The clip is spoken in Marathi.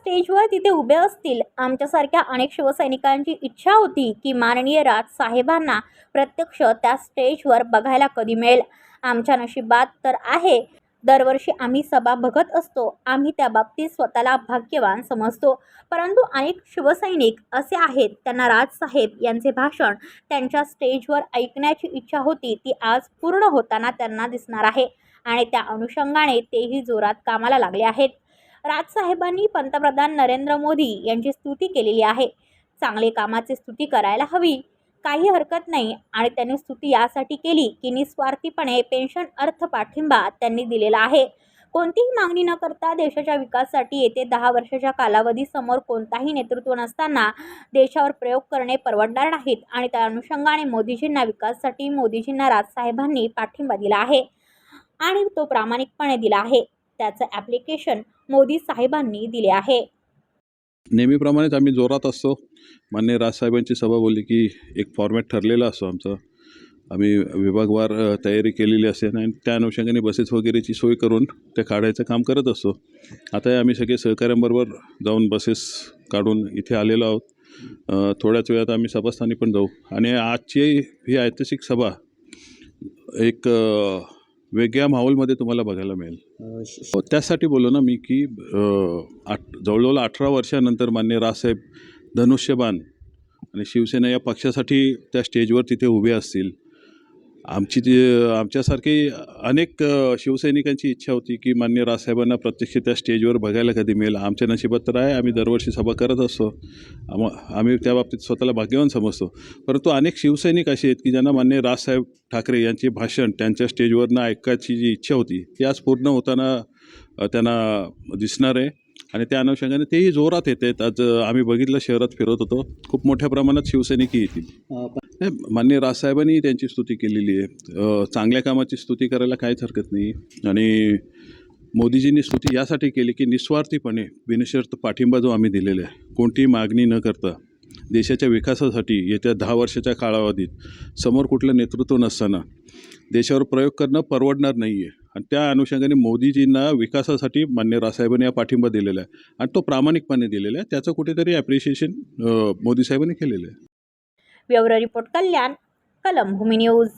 स्टेजवर तिथे उभे असतील. आमच्यासारख्या अनेक शिवसैनिकांची इच्छा होती की माननीय राज साहेबांना प्रत्यक्ष त्या स्टेजवर बघायला कधी मिळेल. आमच्या नशिबात तर आहे. दरवर्षी आम्ही सभा बघत असतो. आम्ही त्या बाबतीत स्वतःला भाग्यवान समजतो. परंतु अनेक शिवसैनिक असे आहेत. त्यांना राजसाहेब यांचे भाषण त्यांच्या स्टेजवर ऐकण्याची इच्छा होती. ती आज पूर्ण होताना त्यांना दिसणार आहे. आणि त्या अनुषंगाने तेही जोरात कामाला लागले आहेत. राजसाहेबांनी पंतप्रधान नरेंद्र मोदी यांची स्तुती केलेली आहे. चांगले कामाची स्तुती करायला हवी. काही हरकत नाही आणि त्यांनी स्तुती यासाठी केली की निस्वार्थीपणे पेन्शन अर्थ पाठिंबा त्यांनी दिलेला आहे. कोणतीही मागणी न करता देशाच्या विकासासाठी येते दहा वर्षाच्या कालावधीसमोर कोणताही नेतृत्व नसताना देशावर प्रयोग करणे परवडणार नाहीत आणि त्या अनुषंगाने मोदीजींना विकासासाठी मोदीजींना राजसाहेबांनी पाठिंबा दिला आहे. आणि तो प्रामाणिकपणे दिला आहे. त्याचं ॲप्लिकेशन मोदी साहेबांनी दिले आहे. नेहमीप्रमाणेच आम्ही जोरात असतो. मान्य राजसाहेबांची सभा बोलली की एक फॉर्मॅट ठरलेला असतो आमचा. आम्ही विभागवार तयारी केलेली असते आणि त्या अनुषंगाने बसेस वगैरेची सोय करून ते काढायचं काम करत असतो. आता आम्ही सगळे सहकाऱ्यांबरोबर जाऊन बसेस काढून इथे आलेलो आहोत. थोड्याच वेळात आम्ही सभास्थानी पण जाऊ. आणि आजची ही ऐतिहासिक सभा एक वेगळ्या माहोलमध्ये तुम्हाला बघायला मिळेल. हो, त्यासाठी बोललो ना मी की आठ जवळजवळ अठरा वर्षानंतर मान्य राजसाहेब धनुष्यबाण आणि शिवसेना या पक्षासाठी त्या स्टेजवर तिथे उभे असतील. आमची ती आमच्यासारखी अनेक शिवसैनिकांची इच्छा होती की मान्य राजसाहेबांना प्रत्यक्ष त्या स्टेजवर बघायला कधी मिळेल. आमच्या नशिबात तर आहे. आम्ही दरवर्षी सभा करत असतो. आम आम्ही त्या बाबतीत स्वतःला भाग्यवान समजतो. परंतु अनेक शिवसैनिक असे आहेत की ज्यांना मान्य राजसाहेब ठाकरे यांचे भाषण त्यांच्या स्टेजवरनं ऐकायची जी इच्छा होती ती आज पूर्ण होताना त्यांना दिसणार आहे. आणि त्या अनुषंगाने तेही जोरात येत आहेत. आज आम्ही बघितलं शहरात फिरत होतो. खूप मोठ्या प्रमाणात शिवसैनिकही येतील. नाही मान्य राजसाहेबांनी त्यांची स्तुती केलेली आहे. चांगल्या कामाची स्तुती करायला काहीच हरकत नाही. आणि मोदीजींनी स्तुती यासाठी केली की निस्वार्थीपणे बिनशर्त पाठिंबा जो आम्ही दिलेला आहे कोणतीही मागणी न करता देशाच्या विकासासाठी येत्या दहा वर्षाच्या कालावधीत समोर कुठलं नेतृत्व नसताना देशावर प्रयोग करणं परवडणार नाही आहे आणि त्या अनुषंगाने मोदीजींना विकासासाठी मान्य रासाहेबांनी हा पाठिंबा दिलेला आहे. आणि तो प्रामाणिकपणे दिलेला आहे. त्याचं कुठेतरी ॲप्रिशिएशन मोदी साहेबांनी केलेलं आहे. ब्युरो रिपोर्ट कल्याण कलम भूमी न्यूज.